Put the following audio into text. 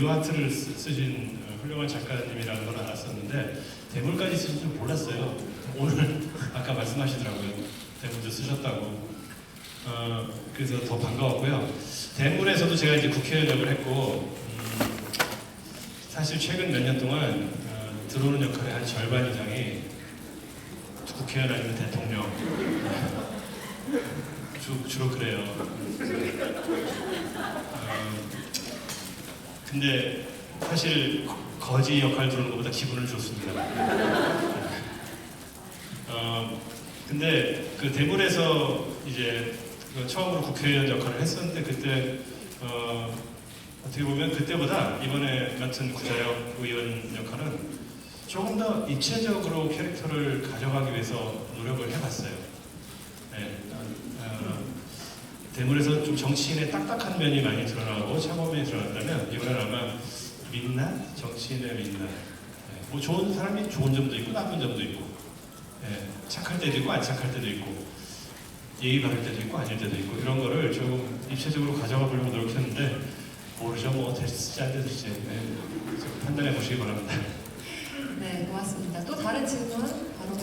류하트를 쓰- 쓰신 어, 훌륭한 작가님이라는 걸 알았었는데 대물까지 쓰신 줄 몰랐어요. 오늘 아까 말씀하시더라고요. 대물도 쓰셨다고. 어, 그래서 더 반가웠고요. 대물에서도 제가 이제 국회의원 역을 했고 음, 사실 최근 몇 년 동안 어, 들어오는 역할의 한 절반 이상이 국회의원 아니면 대통령 주, 주로 그래요. 어, 근데 사실 거지 역할 들어오는 것보다 기분은 좋습니다. 어, 근데 그 대물에서 이제 그 처음으로 국회의원 역할을 했었는데 그때 어, 어떻게 보면 그때보다 이번에 맡은 구자역 의원 역할은 조금 더 입체적으로 캐릭터를 가져가기 위해서 노력을 해봤어요. 네, 어, 대물에서 좀 정치인의 딱딱한 면이 많이 드러나고 차범면이 드러났다면 민낯, 정치인의 민낯. 네, 뭐 좋은 사람이 좋은 점도 있고 나쁜 점도 있고, 네, 착할 때도 있고 안 착할 때도 있고, 예의 바를 때도 있고 아닐 때도 있고 이런 거를 조금 입체적으로 가져가 보려고 노력했는데 모르죠 뭐 됐을지 안 됐을지 네, 좀 판단해 보시기 바랍니다. 네, 고맙습니다. 또 다른 질문 바로.